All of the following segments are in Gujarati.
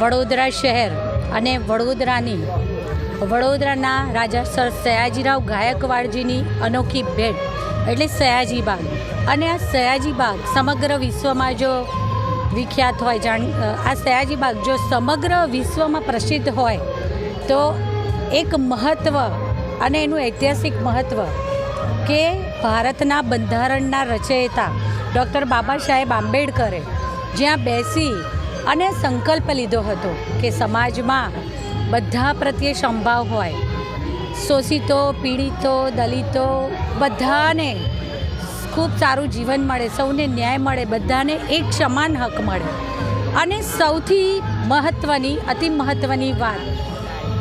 વડોદરા શહેર અને વડોદરાની, વડોદરાના રાજા સર સયાજીરાવ ગાયકવાડજીની અનોખી ભેટ, એટલે સયાજી બાગ. અને આ સયાજી બાગ સમગ્ર વિશ્વમાં જો વિખ્યાત હોય, જાણ આ સયાજી બાગ જો સમગ્ર વિશ્વમાં પ્રસિદ્ધ હોય, તો એક મહત્ત્વ અને એનું ઐતિહાસિક મહત્ત્વ કે ભારતના બંધારણના રચયિતા ડૉક્ટર બાબા સાહેબ આંબેડકરે જ્યાં બેસી અને સંકલ્પ લીધો હતો કે સમાજમાં બધા પ્રત્યે સંભાવ હોય. શોષિતો, પીડિતો, દલિતો, બધાને ખૂબ સારું જીવન મળે, સૌને ન્યાય મળે, બધાને એક સમાન હક મળે. અને સૌથી મહત્ત્વની અતિ મહત્ત્વની વાત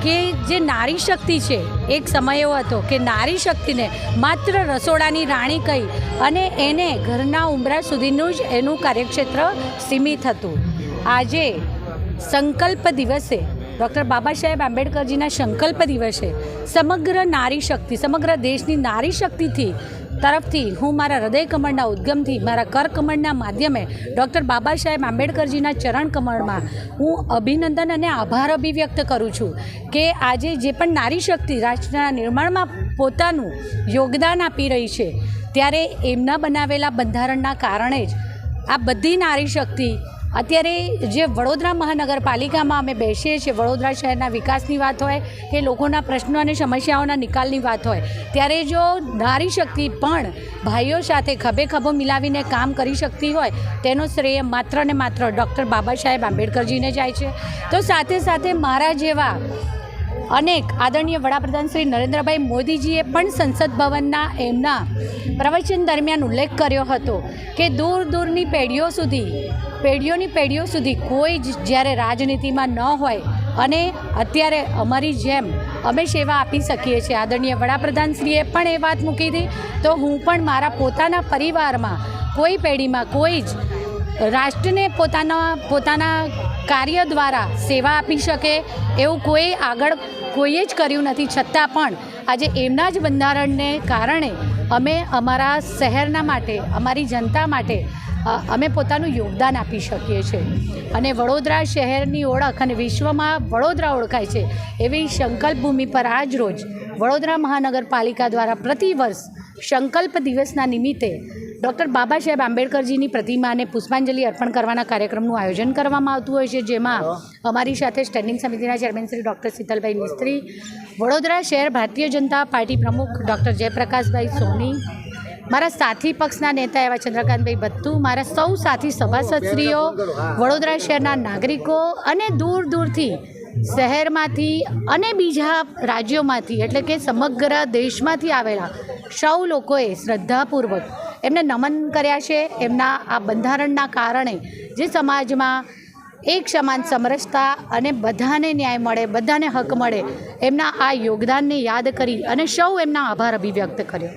કે જે નારી શક્તિ છે, એક સમય એવો હતો કે નારી શક્તિને માત્ર રસોડાની રાણી કહી અને એને ઘરના ઉંબરા સુધીનું જ એનું કાર્યક્ષેત્ર સીમિત હતું. આજે સંકલ્પ દિવસે, ડૉક્ટર બાબા સાહેબ આંબેડકરજીના સંકલ્પ દિવસે સમગ્ર નારી શક્તિ, સમગ્ર દેશની નારી શક્તિથી તરફથી હું મારા હૃદય કમળના ઉદ્ગમથી, મારા કર કમળના માધ્યમે ડૉક્ટર બાબા સાહેબ આંબેડકરજીના ચરણ કમળમાં હું અભિનંદન અને આભાર અભિવ્યક્ત કરું છું કે આજે જે પણ નારી શક્તિ રાષ્ટ્રના નિર્માણમાં પોતાનું યોગદાન આપી રહી છે, ત્યારે એમના બનાવેલા બંધારણના કારણે જ આ બધી નારી શક્તિ અત્યારે જે વડોદરા મહાનગરપાલિકામાં અમે બેસીએ છીએ, વડોદરા શહેરના વિકાસની વાત હોય કે લોકોના પ્રશ્નો અને સમસ્યાઓના નિકાલની વાત હોય, ત્યારે જો નારી શક્તિ પણ ભાઈઓ સાથે ખભે ખભો મિલાવીને કામ કરી શકતી હોય, તેનો શ્રેય માત્ર ને માત્ર ડૉક્ટર બાબા સાહેબ આંબેડકરજીને જાય છે. તો સાથે સાથે મારા જેવા અનેક આદરણીય વડાપ્રધાન શ્રી નરેન્દ્રભાઈ મોદીજીએ પણ સંસદ ભવનના એમના પ્રવચન દરમિયાન ઉલ્લેખ કર્યો હતો કે દૂર દૂરની પેઢીઓ સુધી, પેઢીઓની પેઢીઓ સુધી કોઈ જ જ્યારે રાજનીતિમાં ન હોય અને અત્યારે અમારી જેમ અમે સેવા આપી શકીએ છીએ. આદરણીય વડાપ્રધાનશ્રીએ પણ એ વાત મૂકી હતી. તો હું પણ મારા પોતાના પરિવારમાં કોઈ પેઢીમાં કોઈ જ રાષ્ટ્રને પોતાના પોતાના કાર્ય દ્વારા સેવા આપી શકે એવું કોઈ આગળ કોઈએ જ કર્યું નથી. છતાં પણ આજે એમના જ બંધારણને કારણે અમે અમારા શહેરના માટે, અમારી જનતા માટે અમે પોતાનું યોગદાન આપી શકીએ છીએ. અને વડોદરા શહેરની ઓળખ અને વિશ્વમાં વડોદરા ઓળખાય છે એવી સંકલ્પ ભૂમિ પર આજ રોજ વડોદરા મહાનગરપાલિકા દ્વારા પ્રતિવર્ષ સંકલ્પ દિવસના નિમિત્તે ડૉક્ટર બાબા સાહેબ આંબેડકરજીની પ્રતિમાને પુષ્પાંજલિ અર્પણ કરવાના કાર્યક્રમનું આયોજન કરવામાં આવતું હોય છે જેમાં અમારી સાથે સ્ટેન્ડિંગ સમિતિના ચેરમેન શ્રી ડૉક્ટર શીતલભાઈ મિસ્ત્રી વડોદરા શહેર ભારતીય જનતા પાર્ટી પ્રમુખ ડૉક્ટર જયપ્રકાશભાઈ સોની મારા સાથી પક્ષના નેતા એવા ચંદ્રકાંતભાઈ ભત્તુ મારા સૌ સાથી સભાસદશ્રીઓ વડોદરા શહેરના નાગરિકો અને દૂર દૂરથી શહેરમાંથી અને બીજા રાજ્યોમાંથી એટલે કે સમગ્ર દેશમાંથી આવેલા સૌ લોકોએ શ્રદ્ધાપૂર્વક એમને નમન કર્યા છે. એમના આ બંધારણના કારણે જે સમાજમાં એક સમાન સમરસતા અને બધાને ન્યાય મળે, બધાને હક મળે, એમના આ યોગદાનને યાદ કરી અને સૌ એમના આભાર અભિવ્યક્ત કર્યો.